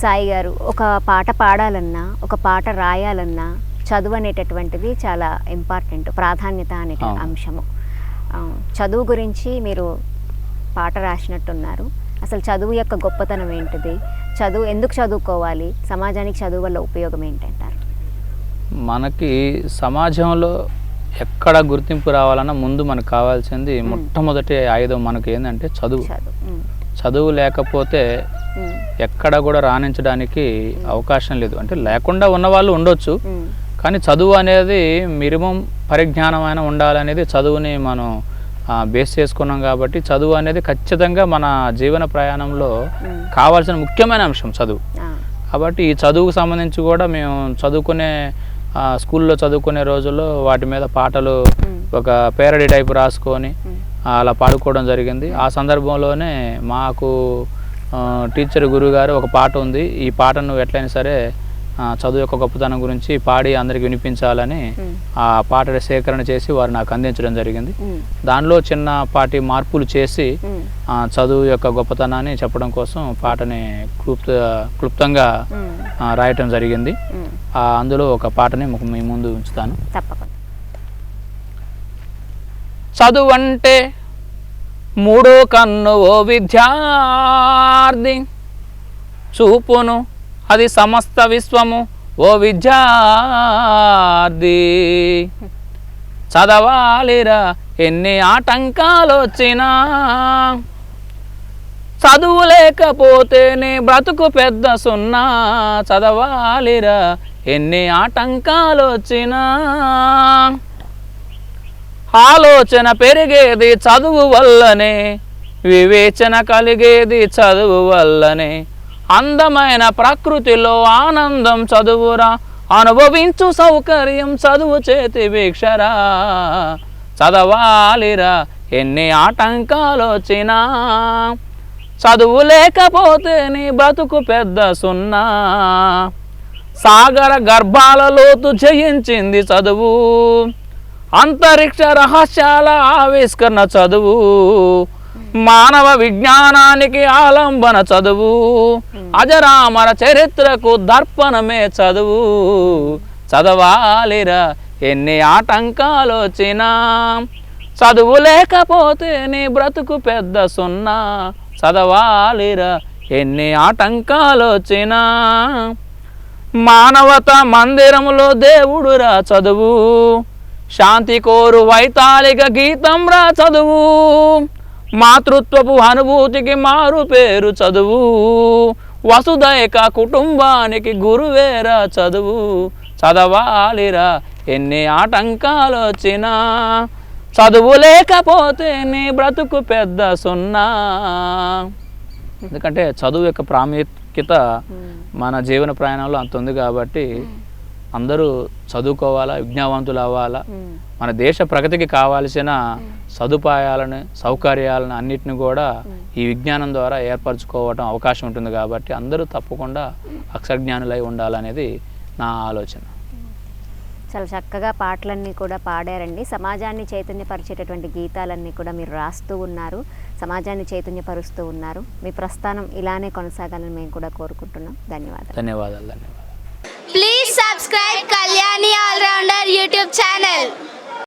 సాయి గారు ఒక పాట పాడాలన్నా ఒక పాట రాయాలన్నా చదువు అనేటటువంటిది చాలా ఇంపార్టెంట్ ప్రాధాన్యత అనే. అంశము. చదువు గురించి మీరు పాట రాసినట్టున్నారు. అసలు చదువు యొక్క గొప్పతనం ఏంటిది? చదువు ఎందుకు చదువుకోవాలి? సమాజానికి చదువు వల్ల ఉపయోగం ఏంటంటారు? మనకి సమాజంలో ఎక్కడ గుర్తింపు రావాలన్నా ముందు మనకు కావాల్సింది మొట్టమొదటి ఆయుధం మనకి ఏంటంటే చదువు. చదువు. చదువు లేకపోతే ఎక్కడ కూడా రాణించడానికి అవకాశం లేదు. అంటే లేకుండా ఉన్న వాళ్ళు ఉండొచ్చు కానీ చదువు అనేది మినిమం పరిజ్ఞానం అయినా ఉండాలనేది చదువుని మనం బేస్ చేసుకున్నాం కాబట్టి చదువు అనేది ఖచ్చితంగా మన జీవన ప్రయాణంలో కావాల్సిన ముఖ్యమైన అంశం చదువు. కాబట్టి ఈ చదువుకు సంబంధించి కూడా మేము చదువుకునే స్కూల్లో చదువుకునే రోజుల్లో వాటి మీద పాటలు ఒక పేరడీ టైప్ రాసుకొని అలా పాడుకోవడం జరిగింది. ఆ సందర్భంలోనే మాకు టీచర్ గురువు గారు ఒక పాట ఉంది. ఈ పాటను ఎట్లయినా సరే చదువు యొక్క గొప్పతనం గురించి పాడి అందరికి వినిపించాలని ఆ పాట సేకరణ చేసి వారు నాకు అందించడం జరిగింది. దానిలో చిన్నపాటి మార్పులు చేసి చదువు యొక్క గొప్పతనాన్ని చెప్పడం కోసం పాటని క్లుప్త క్లుప్తంగా రాయటం జరిగింది. అందులో ఒక పాటని మీ ముందు ఉంచుతాను. తప్పకుండా. చదువు అంటే మూడో కన్ను ఓ విద్యార్థి. చూపును అది సమస్త విశ్వము ఓ విద్యార్థి. చదవాలిరా ఎన్ని ఆటంకాలు వచ్చినా చదువు లేకపోతేనే బ్రతుకు పెద్ద సున్నా. చదవాలిరా ఎన్ని ఆటంకాలు వచ్చినా ఆలోచన పెరిగేది చదువు వల్లనే వివేచన కలిగేది చదువు వల్లనే. అందమైన ప్రకృతిలో ఆనందం చదువురా అనుభవించు సౌకర్యం చదువు చేతి వీక్షరా. చదవాలిరా ఎన్ని ఆటంకాలు వచ్చినా చదువు లేకపోతే నీ బ్రతుకు పెద్ద సున్నా. సాగర గర్భాల లోతు జయించింది చదువు. అంతరిక్ష రహస్యాల ఆవిష్కరణ చదువు మానవ విజ్ఞానానికి ఆలంబన చదువు అజరామర చరిత్రకు దర్పణమే చదువు. చదవాలిరా ఎన్ని ఆటంకాలు వచ్చినా చదువు లేకపోతే నీ బ్రతుకు పెద్ద సున్నా. చదవాలిరా ఎన్ని ఆటంకాలు వచ్చినా మానవత మందిరములో దేవుడురా చదువు. శాంతి కోరు వైతాళిక గీతం రా చదువు. మాతృత్వపు అనుభూతికి మారు పేరు చదువు. వసుదైక కుటుంబానికి గురువేరా చదువు. చదవాలిరా ఎన్ని ఆటంకాలు వచ్చినా చదువు లేకపోతే నీ బ్రతుకు పెద్ద సున్నా. ఎందుకంటే చదువు యొక్క ప్రాముఖ్యత మన జీవన ప్రయాణంలో అంత ఉంది కాబట్టి అందరూ చదువుకోవాలా విజ్ఞావంతులు అవ్వాలా. మన దేశ ప్రగతికి కావాల్సిన సదుపాయాలను సౌకర్యాలను అన్నిటిని కూడా ఈ విజ్ఞానం ద్వారా ఏర్పరచుకోవడం అవకాశం ఉంటుంది కాబట్టి అందరూ తప్పకుండా అక్షరజ్ఞానులై ఉండాలనేది నా ఆలోచన. చాలా చక్కగా పాటలన్నీ కూడా పాడారండి. సమాజాన్ని చైతన్యపరిచేటటువంటి గీతాలన్నీ కూడా మీరు రాస్తూ ఉన్నారు సమాజాన్ని చైతన్యపరుస్తూ ఉన్నారు. మీ ప్రస్థానం ఇలానే కొనసాగాలని మేము కూడా కోరుకుంటున్నాం. ధన్యవాదాలు. ధన్యవాదాలు ధన్యవాదాలు. Subscribe Kalyani All Rounder YouTube channel.